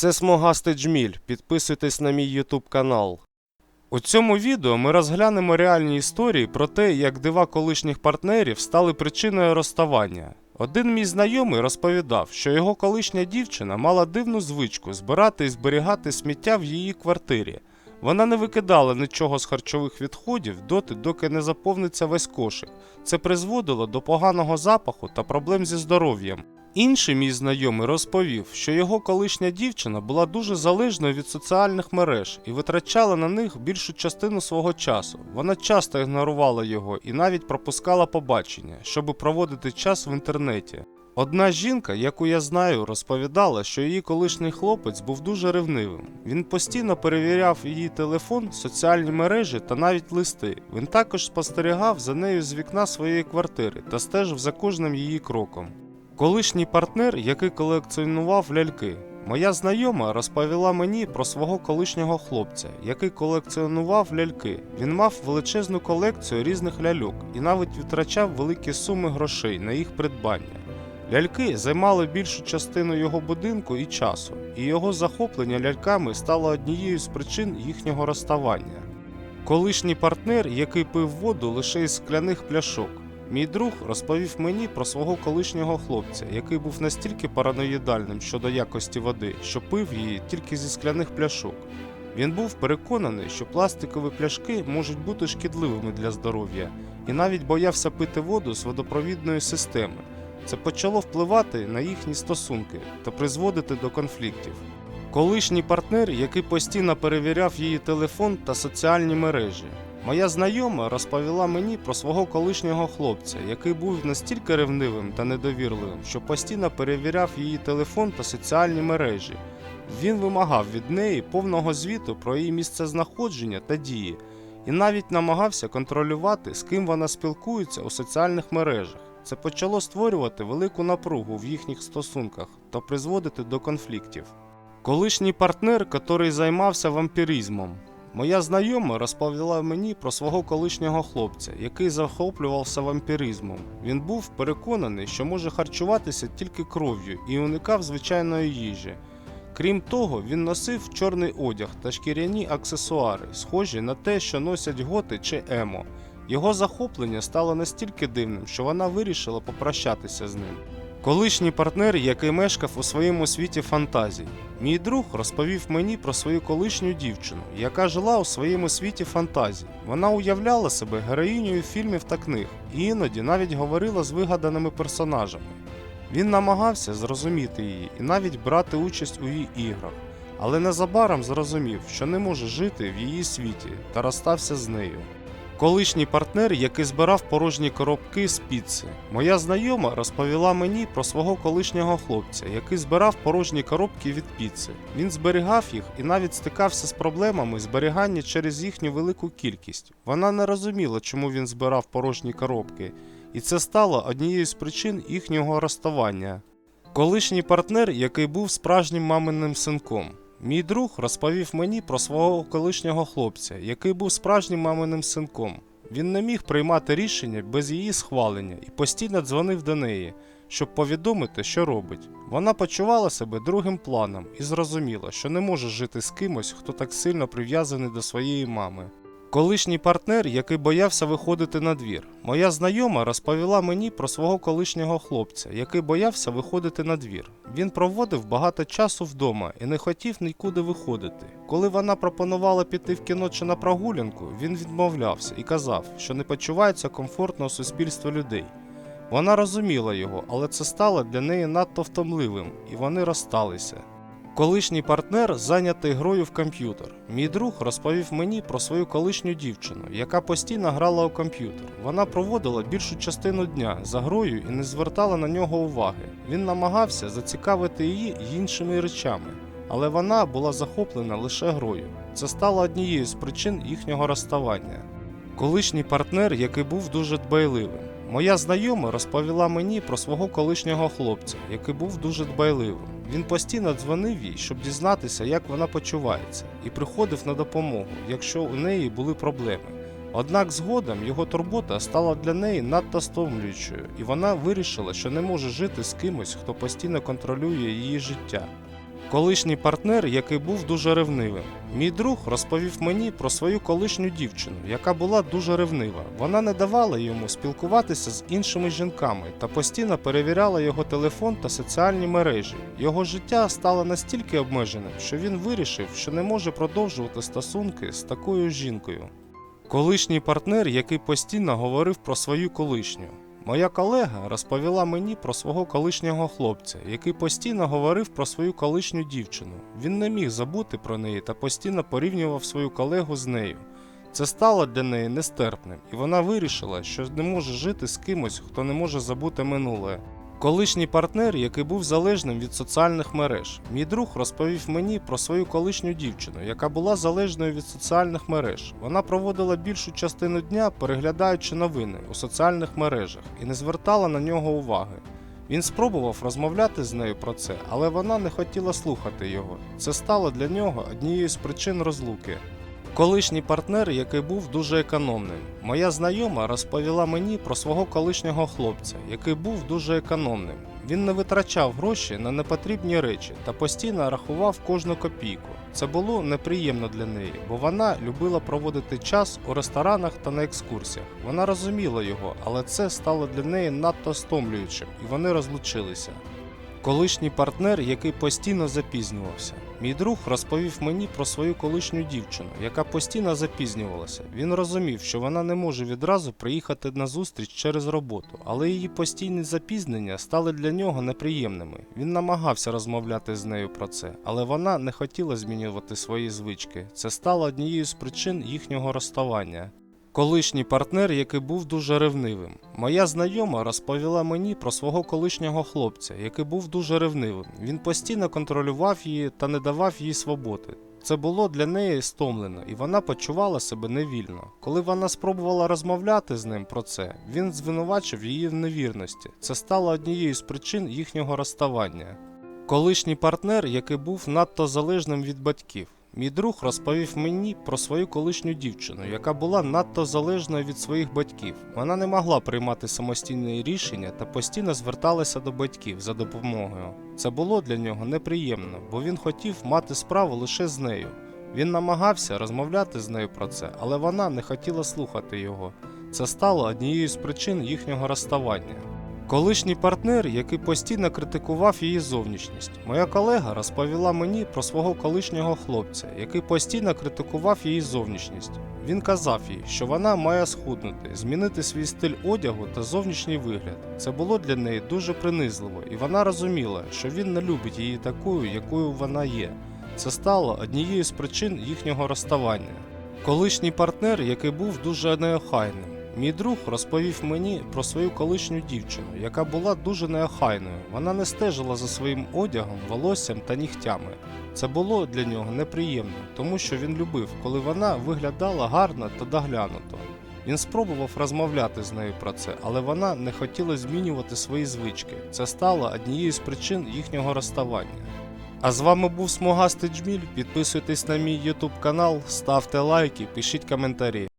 Це Смогастий Джміль. Підписуйтесь на мій YouTube канал. У цьому відео ми розглянемо реальні історії про те, як дива колишніх партнерів стали причиною розставання. Один мій знайомий розповідав, що його колишня дівчина мала дивну звичку збирати і зберігати сміття в її квартирі. Вона не викидала нічого з харчових відходів доти, доки не заповниться весь кошик. Це призводило до поганого запаху та проблем зі здоров'ям. Інший мій знайомий розповів, що його колишня дівчина була дуже залежною від соціальних мереж і витрачала на них більшу частину свого часу. Вона часто ігнорувала його і навіть пропускала побачення, щоб проводити час в інтернеті. Одна жінка, яку я знаю, розповідала, що її колишній хлопець був дуже ревнивим. Він постійно перевіряв її телефон, соціальні мережі та навіть листи. Він також спостерігав за нею з вікна своєї квартири та стежив за кожним її кроком. Колишній партнер, який колекціонував ляльки. Моя знайома розповіла мені про свого колишнього хлопця, який колекціонував ляльки. Він мав величезну колекцію різних ляльок і навіть витрачав великі суми грошей на їх придбання. Ляльки займали більшу частину його будинку і часу, і його захоплення ляльками стало однією з причин їхнього розставання. Колишній партнер, який пив воду лише із скляних пляшок. Мій друг розповів мені про свого колишнього хлопця, який був настільки параноїдальним щодо якості води, що пив її тільки зі скляних пляшок. Він був переконаний, що пластикові пляшки можуть бути шкідливими для здоров'я, і навіть боявся пити воду з водопровідної системи. Це почало впливати на їхні стосунки та призводити до конфліктів. Колишній партнер, який постійно перевіряв її телефон та соціальні мережі. Моя знайома розповіла мені про свого колишнього хлопця, який був настільки ревнивим та недовірливим, що постійно перевіряв її телефон та соціальні мережі. Він вимагав від неї повного звіту про її місцезнаходження та дії, і навіть намагався контролювати, з ким вона спілкується у соціальних мережах. Це почало створювати велику напругу в їхніх стосунках та призводити до конфліктів. Колишній партнер, який займався вампіризмом. Моя знайома розповіла мені про свого колишнього хлопця, який захоплювався вампіризмом. Він був переконаний, що може харчуватися тільки кров'ю і уникав звичайної їжі. Крім того, він носив чорний одяг та шкіряні аксесуари, схожі на те, що носять готи чи емо. Його захоплення стало настільки дивним, що вона вирішила попрощатися з ним. Колишній партнер, який мешкав у своєму світі фантазій. Мій друг розповів мені про свою колишню дівчину, яка жила у своєму світі фантазій. Вона уявляла себе героїнею фільмів та книг, і іноді навіть говорила з вигаданими персонажами. Він намагався зрозуміти її і навіть брати участь у її іграх, але незабаром зрозумів, що не може жити в її світі та розстався з нею. Колишній партнер, який збирав порожні коробки з піци. Моя знайома розповіла мені про свого колишнього хлопця, який збирав порожні коробки від піци. Він зберігав їх і навіть стикався з проблемами зберігання через їхню велику кількість. Вона не розуміла, чому він збирав порожні коробки, і це стало однією з причин їхнього розставання. Колишній партнер, який був справжнім маминим синком. Мій друг розповів мені про свого колишнього хлопця, який був справжнім маминим синком. Він не міг приймати рішення без її схвалення і постійно дзвонив до неї, щоб повідомити, що робить. Вона почувала себе другим планом і зрозуміла, що не може жити з кимось, хто так сильно прив'язаний до своєї мами. Колишній партнер, який боявся виходити на двір. Моя знайома розповіла мені про свого колишнього хлопця, який боявся виходити на двір. Він проводив багато часу вдома і не хотів нікуди виходити. Коли вона пропонувала піти в кіно чи на прогулянку, він відмовлявся і казав, що не почувається комфортно у суспільстві людей. Вона розуміла його, але це стало для неї надто втомливим, і вони розсталися. Колишній партнер зайнятий грою в комп'ютер. Мій друг розповів мені про свою колишню дівчину, яка постійно грала у комп'ютер. Вона проводила більшу частину дня за грою і не звертала на нього уваги. Він намагався зацікавити її іншими речами, але вона була захоплена лише грою. Це стало однією з причин їхнього розставання. Колишній партнер, який був дуже дбайливим. Моя знайома розповіла мені про свого колишнього хлопця, який був дуже дбайливим. Він постійно дзвонив їй, щоб дізнатися, як вона почувається, і приходив на допомогу, якщо у неї були проблеми. Однак згодом його турбота стала для неї надто стомлюючою, і вона вирішила, що не може жити з кимось, хто постійно контролює її життя. Колишній партнер, який був дуже ревнивим. Мій друг розповів мені про свою колишню дівчину, яка була дуже ревнива. Вона не давала йому спілкуватися з іншими жінками та постійно перевіряла його телефон та соціальні мережі. Його життя стало настільки обмеженим, що він вирішив, що не може продовжувати стосунки з такою жінкою. Колишній партнер, який постійно говорив про свою колишню. Моя колега розповіла мені про свого колишнього хлопця, який постійно говорив про свою колишню дівчину. Він не міг забути про неї та постійно порівнював свою колегу з нею. Це стало для неї нестерпним, і вона вирішила, що не може жити з кимось, хто не може забути минуле. Колишній партнер, який був залежним від соціальних мереж. Мій друг розповів мені про свою колишню дівчину, яка була залежною від соціальних мереж. Вона проводила більшу частину дня, переглядаючи новини у соціальних мережах, і не звертала на нього уваги. Він спробував розмовляти з нею про це, але вона не хотіла слухати його. Це стало для нього однією з причин розлуки. Колишній партнер, який був дуже економним. Моя знайома розповіла мені про свого колишнього хлопця, який був дуже економним. Він не витрачав гроші на непотрібні речі та постійно рахував кожну копійку. Це було неприємно для неї, бо вона любила проводити час у ресторанах та на екскурсіях. Вона розуміла його, але це стало для неї надто стомлюючим, і вони розлучилися. Колишній партнер, який постійно запізнювався. Мій друг розповів мені про свою колишню дівчину, яка постійно запізнювалася. Він розумів, що вона не може відразу приїхати на зустріч через роботу, але її постійні запізнення стали для нього неприємними. Він намагався розмовляти з нею про це, але вона не хотіла змінювати свої звички. Це стало однією з причин їхнього розставання. Колишній партнер, який був дуже ревнивим. Моя знайома розповіла мені про свого колишнього хлопця, який був дуже ревнивим. Він постійно контролював її та не давав їй свободи. Це було для неї стомлено, і вона почувала себе невільно. Коли вона спробувала розмовляти з ним про це, він звинувачив її в невірності. Це стало однією з причин їхнього розставання. Колишній партнер, який був надто залежним від батьків. Мій друг розповів мені про свою колишню дівчину, яка була надто залежною від своїх батьків. Вона не могла приймати самостійні рішення та постійно зверталася до батьків за допомогою. Це було для нього неприємно, бо він хотів мати справу лише з нею. Він намагався розмовляти з нею про це, але вона не хотіла слухати його. Це стало однією з причин їхнього розставання. Колишній партнер, який постійно критикував її зовнішність. Моя колега розповіла мені про свого колишнього хлопця, який постійно критикував її зовнішність. Він казав їй, що вона має схуднути, змінити свій стиль одягу та зовнішній вигляд. Це було для неї дуже принизливо, і вона розуміла, що він не любить її такою, якою вона є. Це стало однією з причин їхнього розставання. Колишній партнер, який був дуже неохайним. Мій друг розповів мені про свою колишню дівчину, яка була дуже неохайною. Вона не стежила за своїм одягом, волоссям та нігтями. Це було для нього неприємно, тому що він любив, коли вона виглядала гарно та доглянуто. Він спробував розмовляти з нею про це, але вона не хотіла змінювати свої звички. Це стало однією з причин їхнього розставання. А з вами був Смугастий Джміль. Підписуйтесь на мій YouTube канал, ставте лайки, пишіть коментарі.